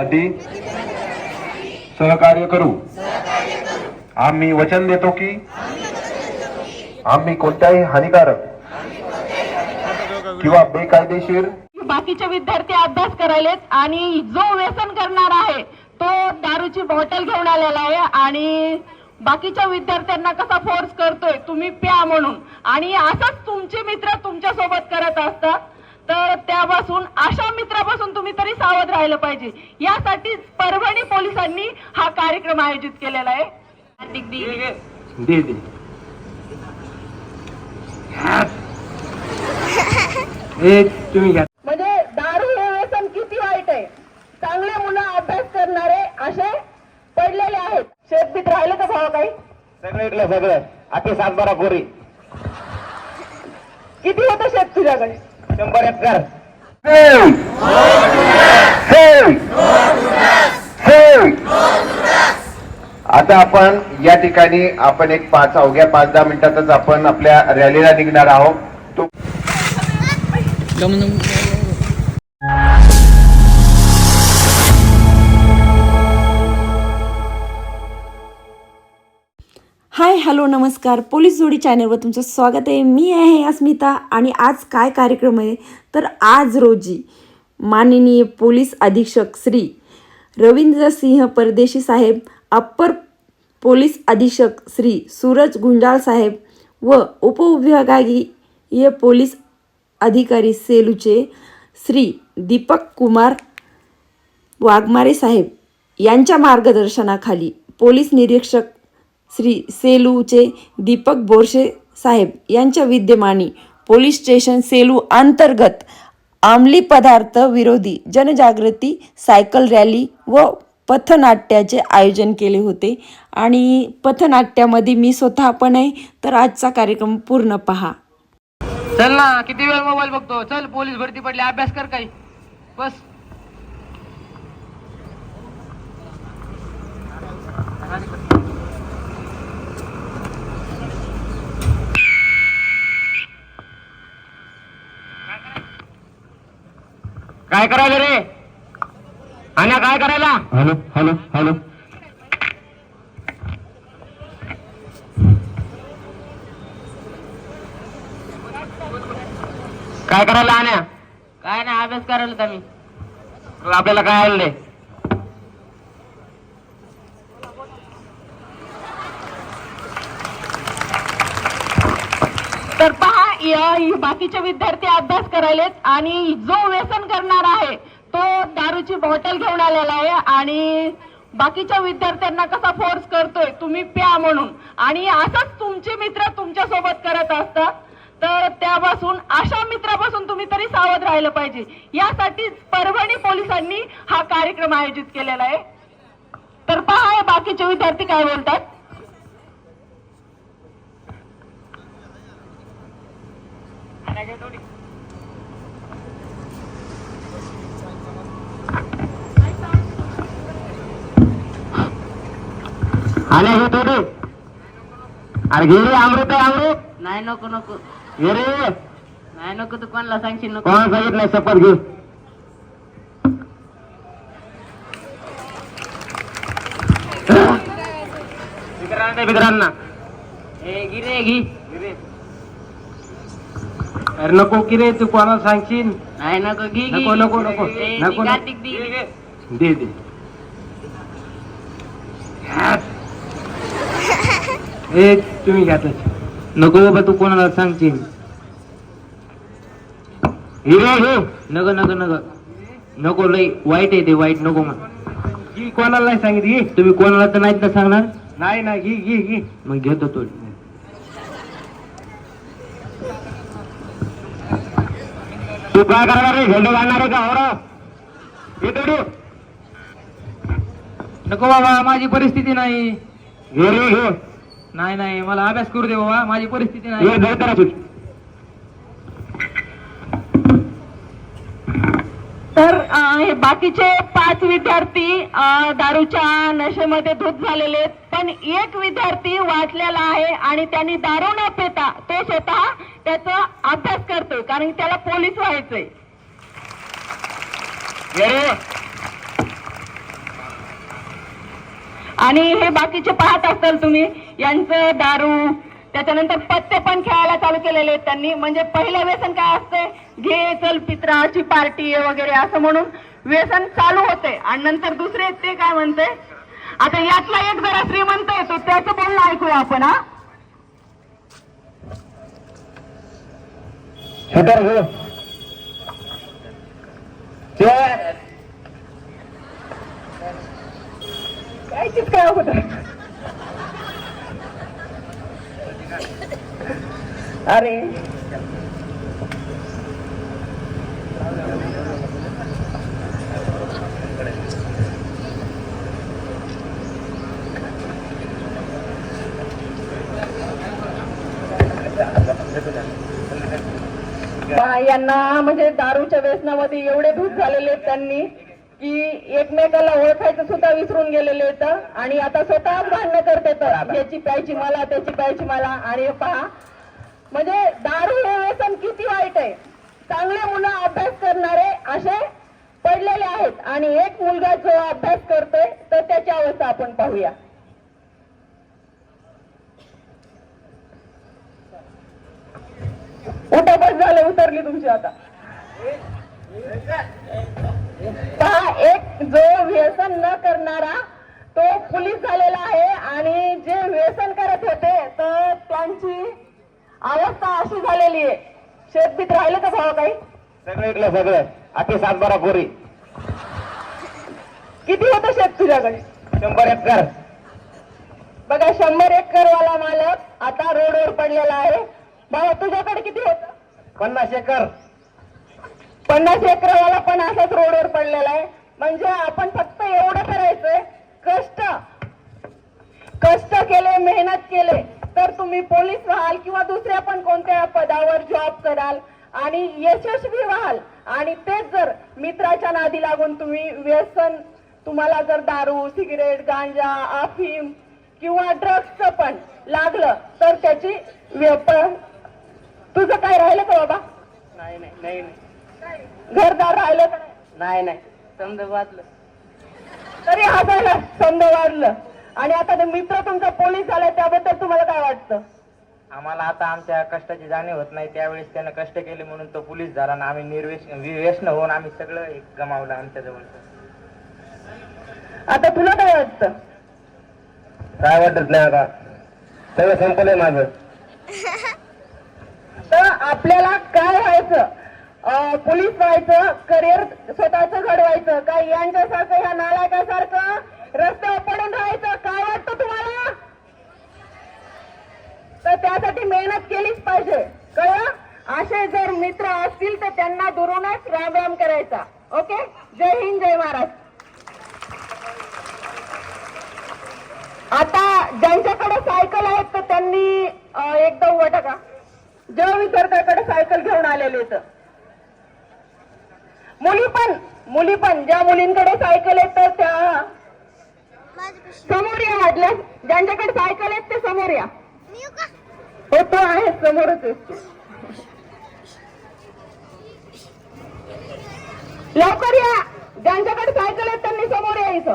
साठी सहकार्य करू. आम्ही वचन देतो की आम्ही कोणत्याही हानिकारक किंवा बेकायदेशीर बाकीचे विद्यार्थी अभ्यास करायलेत आणि जो व्यसन करणार आहे तो दारूची बॉटल घेऊन आलेला आहे आणि बाकीच्या विद्यार्थ्यांना कसा फोर्स करतोय तुम्ही प्या म्हणून. आणि असंच तुमचे मित्र तुमच्यासोबत करत असतात. तर त्यापासून अशा मित्रापासून तुम्ही तरी सावध राहिलं पाहिजे. यासाठी परभणी पोलिसांनी हा कार्यक्रम आयोजित केलेला आहे. म्हणजे दारू हे व्यसन किती वाईट आहे? चांगले मुलं अभ्यास करणारे असे पडलेले आहेत. शेतबीत राहिले तर भाव काही सगळं इथलं सगळं. आधी सातबारा पोरी. किती होतं शेत तुझ्याकडे? शंभर एकर. आता आपण या ठिकाणी आपण एक पाच अवघ्या पाच दहा मिनिटातच आपण आपल्या रॅलीला निघणार आहोत. तो हाय हॅलो नमस्कार. पोलीस जोडी चॅनलवर तुमचं स्वागत आहे. मी आहे अस्मिता आणि आज काय कार्यक्रम आहे? तर आज रोजी माननीय पोलीस अधीक्षक श्री रवींद्र सिंह परदेशी साहेब अप्पर पोलीस अधीक्षक श्री सूरज गुंजाळ साहेब व उपविभागीय पोलीस अधिकारी सेलूचे श्री दीपक कुमार वाघमारे साहेब यांच्या मार्गदर्शनाखाली पोलीस निरीक्षक श्री सेलूचे दीपक बोरशे साहेब यांच्या विद्यमानी पोलीस स्टेशन सेलू अंतर्गत अंमली पदार्थ विरोधी जनजागृती सायकल रॅली व पथनाट्याचे आयोजन केले होते. आणि पथनाट्यामध्ये मी स्वतः पण आहे तर आजचा कार्यक्रम पूर्ण पहा. चल ना किती वेळ मोबाईल बघतो? चल पोलीस भरती पडली अभ्यास कर काही. बस. काय करायला रे? आणि काय करायला? Hello hello hello. काय करायला आण्या काय नाही अभ्यास करायला आम्ही आपल्याला काय आलं नाही तर पहा या- बाकीचे विद्यार्थी अभ्यास करायलेत आणि जो व्यसन करणार आहे तो दारूची बॉटल घेऊन आलेला आहे आणि बाकीच्या विद्यार्थ्यांना कसा फोर्स करतोय तुम्ही प्या म्हणून. आणि असंच तुमचे मित्र तुमच्यासोबत करत असतात तर त्यापासून अशा मित्रापासून तुम्ही तरी सावध राहिलं पाहिजे. यासाठी परभणी पोलिसांनी हा कार्यक्रम आयोजित केलेला आहे. तर पहा बाकीचे विद्यार्थी काय बोलतात. आण्या हे रे अरे घे अमृत आहे अमृत. नाही नको नको. घे रे. नाही नको तू कोणाला सांगशील नको. कोणाला सांगितलंय शपथ घे. मित्रांना ए गिरे घे. अरे नको की रे तू कोणाला सांगशील नाही नको घे घे. नको, नको, नको. ए, नको, ती नको. कार्तिक दी. दे दे एक तुम्ही घ्या त्याची. नको बाबा तू कोणाला सांगशील हिरो हो नको नको नको नको लय वाईट आहे ते वाईट नको मग कोणाला नाही सांगितली तुम्ही कोणाला तर नाहीत ना सांगणार नाही ना घे घे घे मग घेतो तो तू काय करणार रे झेंडू घालणार आहे का हो नको बाबा माझी परिस्थिती नाही. घे रे घे नाही नाही मला अभ्यास करू दे बाबा माझी परिस्थिती नाही. तर हे बाकीचे पाच विद्यार्थी दारूच्या नशेमध्ये धूत झालेले आहेत. पण एक विद्यार्थी वाचलेला आहे आणि त्यांनी दारू न पिता तो स्वतः त्याचा अभ्यास करतोय कारण त्याला पोलीस व्हायचंय. आणि हे बाकीचे पाहत असाल तुम्ही यांचं दारू त्याच्यानंतर पत्ते पण खेळायला चालू केलेले आहेत त्यांनी. म्हणजे पहिलं व्यसन काय असते घे चल पित्राची पार्टी वगैरे असं म्हणून व्यसन चालू होते आणि नंतर दुसरे ते काय म्हणते आता यातला एक जरा श्रीमंत आहे तो त्याचं बोलणं ऐकूया आपण हा. शूटर हो. काय कायचीच काय अगोदर अरे. यांना म्हणजे दारूच्या व्यसनामध्ये एवढे धूत झालेले आहेत त्यांनी की एकमेकाला ओळखायचं सुद्धा विसरून गेलेले आहेत. आणि आता स्वतः भांडणं करते तर याची प्यायची मला त्याची प्यायची मला. आणि पहा म्हणजे दारू हे व्यसन किती वाईट आहे. चांगले मुलं अभ्यास करणारे असे पडलेले आहेत. आणि एक मुलगा जो अभ्यास करतोय तर त्याची अवस्था आपण पाहूया. उठापट झाले उतरली तुमची आता. पहा एक जो व्यसन न करणारा तो पोलीस झालेला आहे आणि जे व्यसन करत होते तर त्यांची अवस्था अशी झालेली आहे. शेतबीत राहिलं का भावा काही? सगळं ऐकलं सगळं. आखी सातबारा पोरी किती होतं शेत तुझ्याकडे? शंभर एकर. बघा शंभर एकर वाला मालक आता रोडवर पडलेला आहे. भावा तुझ्याकडे किती होतं? पन्नास एकर. पन्नास एकरवाला पण असाच रोडवर पडलेला आहे. म्हणजे आपण फक्त एवढं करायचंय कष्ट. कष्ट केले मेहनत केले तर तुम्ही पोलीस व्हाल किंवा दुसऱ्या पण कोणत्या पदावर जॉब कराल आणि यशस्वी व्हाल. आणि तेच जर मित्राच्या नादी लागून तुम्ही व्यसन तुम्हाला जर दारू सिगरेट गांजा अफीम किंवा ड्रग्सचं पण लागलं तर त्याची व्यप तुझं काय राहिलं का बाबा? नाही नाही नाही नाही. घरदार राहिलं का? नाही? नाही. नाही समजा वाचलं तरी हसायला समज वाढलं. आणि आता ते मित्र तुमचा पोलीस झालाय त्याबद्दल तुम्हाला काय वाटतं? आम्हाला आता आमच्या कष्टाची जाणीव होत नाही. त्यावेळेस त्यानं कष्ट केले म्हणून तो पोलीस झाला आणि आम्ही निर्वेश व्यसन होऊन आम्ही सगळं एक गमावलं आमच्या जवळचं. आता तुला काय वाटतं? काय वाटत नाही आता? सगळं संपलंय माझं. तर आपल्याला काय व्हायचं? पोलीस व्हायचं करिअर स्वतःच घडवायचं. काय यांच्यासारखं ह्या नालायकासारखं? रस्त्यावर पडून राहायचं. काय वाटतं तुम्हाला? तर त्यासाठी मेहनत केलीच पाहिजे. कळलं? असे जर मित्र असतील तर त्यांना दुरूनच राम राम करायचा. ओके? जय हिंद जय महाराष्ट्र. आता ज्यांच्याकडे सायकल आहेत तर त्यांनी एकदा उभा टाका जेव्हा विद्यार्थ्याकडे सायकल घेऊन आलेले तर मुली पण मुली पण ज्या मुलींकडे सायकल आहेत तर त्या समोर या वाटलं. ज्यांच्याकडे सायकल आहेत ते समोर या. हो तो आहे समोरच लवकर या. ज्यांच्याकडे सायकल आहेत त्यांनी समोर या इथं.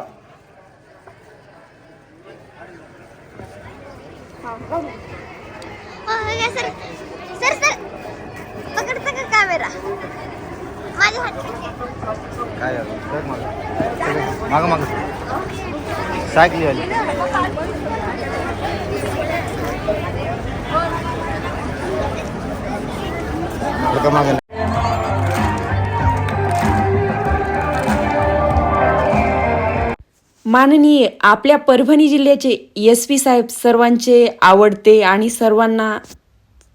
सर सर सर पकडता का कॅमेरा माझ्या हात काय माग. माग सायकली आली मागे माननीय आपल्या परभणी जिल्ह्याचे एस पी साहेब सर्वांचे आवडते आणि सर्वांना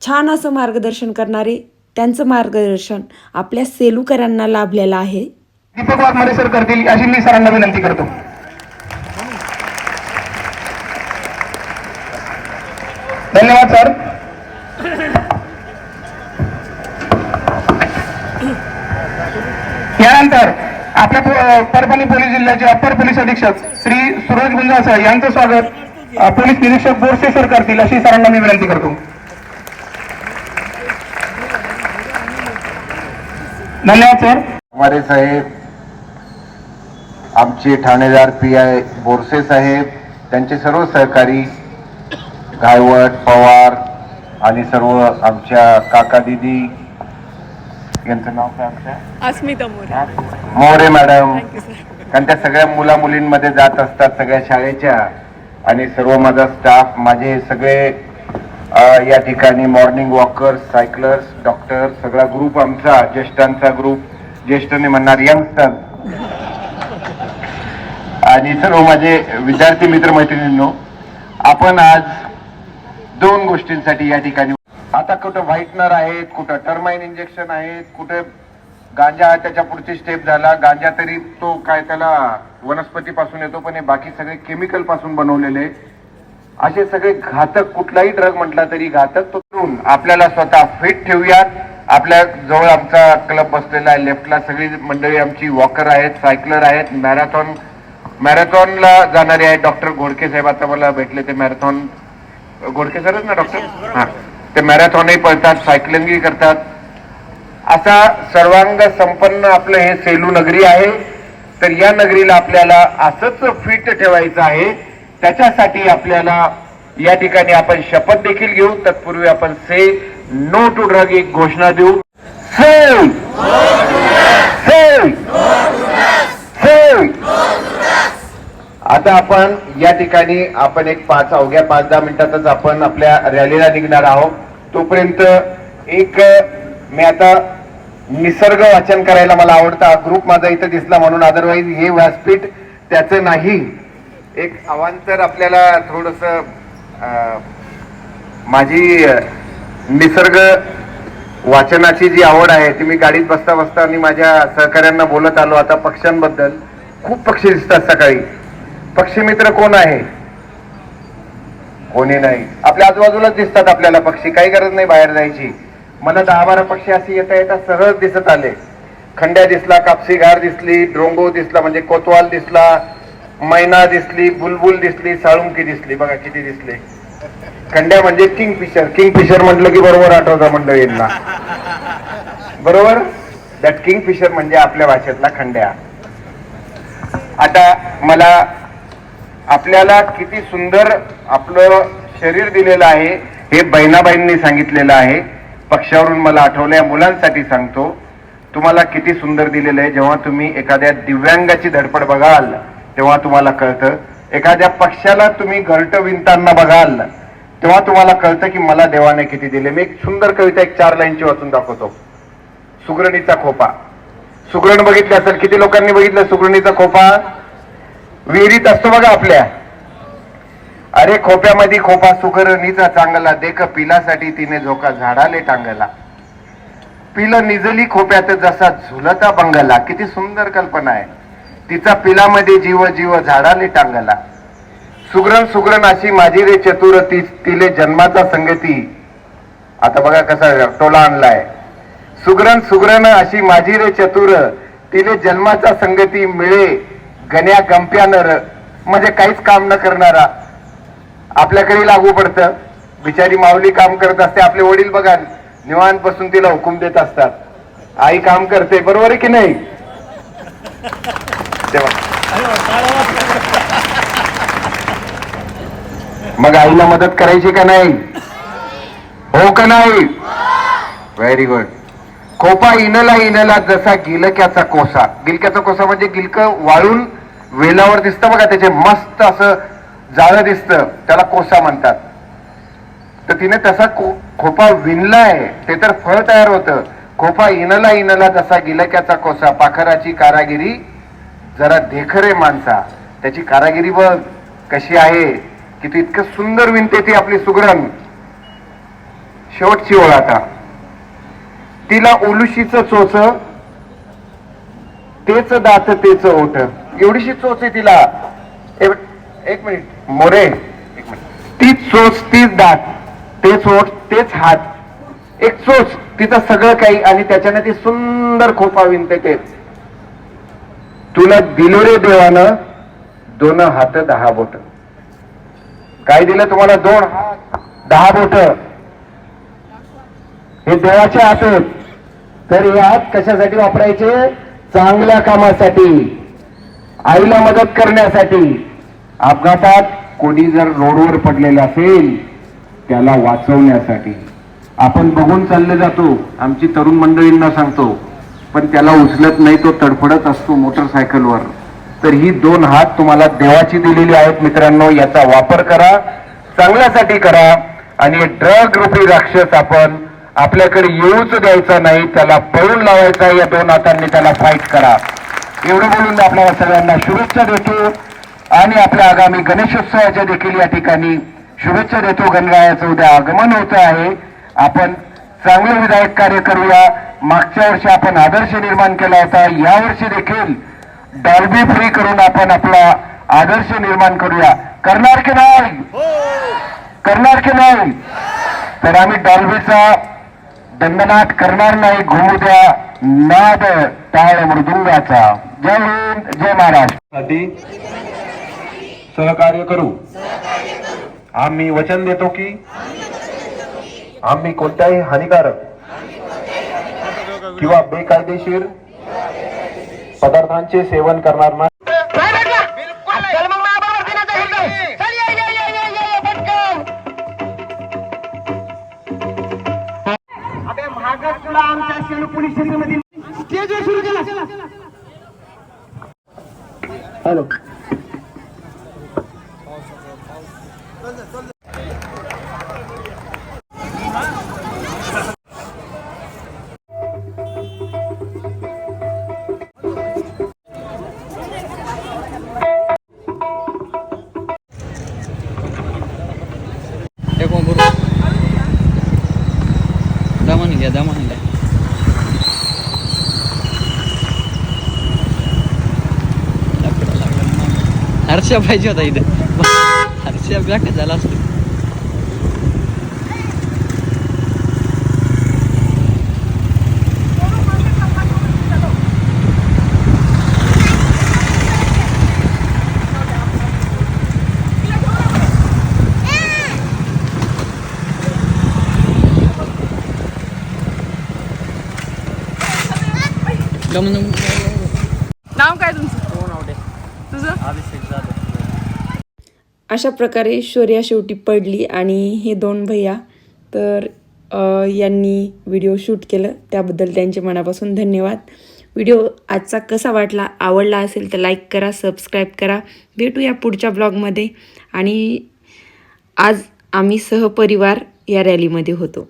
छान असं मार्गदर्शन करणारे त्यांचं मार्गदर्शन आपल्या सेलूकरांना लाभलेलं आहे. दीपक वाघमारे सर करतील अशी मी सरांना विनंती करतो. धन्यवाद सर यानंतर आपल्या परभणी पोलीस जिल्ह्याचे अप्पर पोलीस अधीक्षक श्री सुरज गुंजासह यांचं स्वागत. पोलीस निरीक्षक बोरसे सर करतील अशी सरांना मी विनंती करतो. धन्यवाद सर. हमारे साहेब आमचे ठाणेदार पी आय बोरसे साहेब त्यांचे सर्व सहकारी गायवट पवार आणि सर्व आमच्या काका दिदी यांचं नाव काय आमच्या अस्मिता मोरे. मोरे मॅडम. कारण त्या सगळ्या मुला मुलींमध्ये जात असतात सगळ्या शाळेच्या आणि सर्व माझा स्टाफ माझे सगळे या ठिकाणी मॉर्निंग वॉकर्स सायकलर्स डॉक्टर सगळा ग्रुप आमचा ज्येष्ठांचा ग्रुप ज्येष्ठने म्हणणार यंगस्टर आणि सर्व माझे विद्यार्थी मित्र मैत्रिणींनो आपण आज दोन गोष्टींसाठी या ठिकाणी आता कुठं व्हाईटनर आहेत कुठं टर्माइन इंजेक्शन आहेत कुठे गांजा त्याच्या पुढची स्टेप झाला. गांजा तरी तो काय त्याला वनस्पती पासून येतो पण हे बाकी सगळे केमिकलपासून बनवलेले. असे सगळे घातक कुठलाही ड्रग म्हटला तरी घातक तो करून आपल्याला स्वतः फिट ठेवूयात. आपल्या जवळ आमचा क्लब बसलेला आहे लेफ्टला सगळी मंडळी आमची वॉकर आहेत सायकलर आहेत. मॅरेथॉन मॅरेथॉनला जाणारे आहेत डॉक्टर घोडके साहेब. आता मला भेटले ते मॅरेथॉन घोडके सरच ना डॉक्टर हा. ते मॅरेथॉनही पळतात सायकलिंगही करतात. असा सर्वांग संपन्न आपलं हे सेलू नगरी आहे. तर या नगरीला आपल्याला असंच फिट ठेवायचं आहे. त्याच्यासाठी आपल्याला या ठिकाणी आपण शपथ देखील घेऊ. तत्पूर्वी आपण से नो टू ड्रग एक घोषणा देऊ. से आता आपण या ठिकाणी आपण एक पाच अवघ्या पाच दहा मिनिटातच आपण आपल्या रॅलीला निघणार आहोत. तोपर्यंत एक मी आता निसर्ग वाचन करायला मला आवडतं. ग्रुप माझा इथं दिसला म्हणून. अदरवाईज हे व्यासपीठ त्याचं नाही. एक अवांतर आपल्याला थोडस माझी निसर्ग वाचनाची जी आवड आहे ती मी गाडीत बसता बसता आणि माझ्या सहकाऱ्यांना बोलत आलो आता पक्ष्यांबद्दल. खूप पक्षी दिसतात सकाळी. पक्षी मित्र कोण आहे? कोणी नाही. आपल्या आजूबाजूलाच दिसतात आपल्याला पक्षी. काही गरज नाही बाहेर जायची. मला दहा बारा पक्षी असे येता येता सहज दिसत आले. खंड्या दिसला कापसी घार दिसली ड्रोंगो दिसला म्हणजे कोतवाल दिसला मैना दिसली बुलबुल दिसली साळुंकी दिसली बघा किती दिसले. खंड्या म्हणजे किंग फिशर किंग फिशर म्हटलं की बरोबर आठवतं यांना बरोबर? दॅट किंग फिशर म्हणजे आपल्या भाषेतला खंड्या. आता मला आपल्याला किती सुंदर आपलं शरीर दिलेलं आहे हे बहिणाबाईंनी सांगितलेलं आहे. पक्षावरून मला आठवलं या मुलांसाठी सांगतो. तुम्हाला किती सुंदर दिलेलं आहे. जेव्हा तुम्ही एखाद्या दिव्यांगाची धडपड बघाल तेव्हा तुम्हाला कळतं एखाद्या पक्षाला तुम्ही घरट विणताना बघाल तेव्हा तुम्हाला कळतं की मला देवाने किती दिले. मी एक सुंदर कविता एक चार लाईनची वाचून दाखवतो. सुगरणीचा खोपा. सुगरण बघितलं असेल किती लोकांनी बघितलं सुगरणीचा खोपा? विहिरीत असतो बघा आपल्या. अरे खोप्यामध्ये खोपा सुगरणीचा चांगला देख पिलासाठी तिने झोका झाडाले टांगला. पिलं निजली खोप्यात जसा झुलता बंगला. किती सुंदर कल्पना आहे. तिचा पिलामध्ये जीव जीव झाडाने टांगला. सुग्रण सुगरण अशी माझी रे चतुर ती तिले जन्माचा संगती. आता बघा कसा टोला आणलाय. सुग्रण सुग्रण अशी माझी रे चतुर तिले जन्माचा संगती मिळे गण्या गंप्यानर म्हणजे काहीच काम न करणारा. आपल्याकडे लागू पडतं. बिचारी माऊली काम करत असते आपले वडील बघा निवांत तिला हुकूम देत असतात. आई काम करते बरोबर आहे की नाही? तेव्हा. मग आईला मदत करायची का नाही? हो का नाही? व्हेरी गुड खोपा इनला इनला जसा गिलक्याचा कोसा. गिलक्याचा कोसा म्हणजे गिलक वाळून वेलावर दिसतं बघा त्याचे मस्त असं जाळं दिसतं. त्याला कोसा म्हणतात. तर तिने तसा को- खोपा विणलाय. ते तर फळ तयार होतं. खोपा इनला इनला जसा गिलक्याचा कोसा. पाखराची कारागिरी जरा देखरे माणसा त्याची कारागिरी बघ कशी आहे की ती इतकं सुंदर विणते ती आपली सुगरण. शेवटची ओळ आता. तिला उलुशीच चोच तेच दात तेच ओठ. एवढीशी चोच आहे तिला. एक मिनिट. मोरे. एक मिनिट. ती चोच तीच दात तेच ओठ तेच हात. एक चोच तिचं सगळं काही आणि त्याच्याने ती सुंदर खोपा विणते तेच तुला दिलो रे देवानं दोन हात दहा बोट. काय दिलं तुम्हाला दोन हात? दहा बोट. हे देवाचे हात तर हे हात कशासाठी वापरायचे? चांगल्या कामासाठी आईला मदत करण्यासाठी. अपघातात कोणी जर रोडवर पडलेलं असेल त्याला वाचवण्यासाठी. आपण बघून चालले जातो. आमची तरुण मंडळींना सांगतो. पण त्याला उचलत नाही तो तडफडत असतो मोटरसायकलवर. तर ही दोन हात तुम्हाला देवाची दिलेली आहेत मित्रांनो याचा वापर करा चांगल्यासाठी करा आणि ड्रग रूपी राक्षस आपण आपल्याकडे येऊच द्यायचा नाही त्याला पळून लावायचा या दोन हातांनी त्याला फाईट करा. एवढं बोलून मी आपल्याला सगळ्यांना शुभेच्छा देतो आणि आपल्या आगामी गणेशोत्सवाच्या देखील या ठिकाणी शुभेच्छा देतो. गणरायाचं उद्या आगमन होत आहे. आपण चांगलं विधायक कार्य करूया. मागच्या वर्षी आपण आदर्श निर्माण केला होता. या वर्षी देखील डॉल्बी फ्री करून आपण आपला आदर्श निर्माण करूया. करणार की नाही? करणार की नाही? तर आम्ही डॉल्बीचा दंडनाट करणार नाही. घुमू द्या. नाद टाळ मृदुंगाचा. जय हिंद जय महाराष्ट्र. सहकार्य करू. आम्ही वचन देतो की आम्ही कोणत्याही हानिकारक किंवा बेकायदेशीर पदार्थांचे सेवन करणार नाही. दमन घ्या दमन घ्या हर्षा पाहिजे होता इथं। हर्षा ब्लॅक झाला असतो? नाव काय तुमचं? तुझं? अशा प्रकारे शौर्या शेवटी पडली आणि हे दोन भैया तर यांनी व्हिडिओ शूट केलं. त्याबद्दल त्यांचे मनापासून धन्यवाद. व्हिडिओ आजचा कसा वाटला आवडला असेल तर लाईक करा सबस्क्राईब करा. भेटूया पुढच्या ब्लॉगमध्ये आणि आज आम्ही सहपरिवार या रॅलीमध्ये होतो.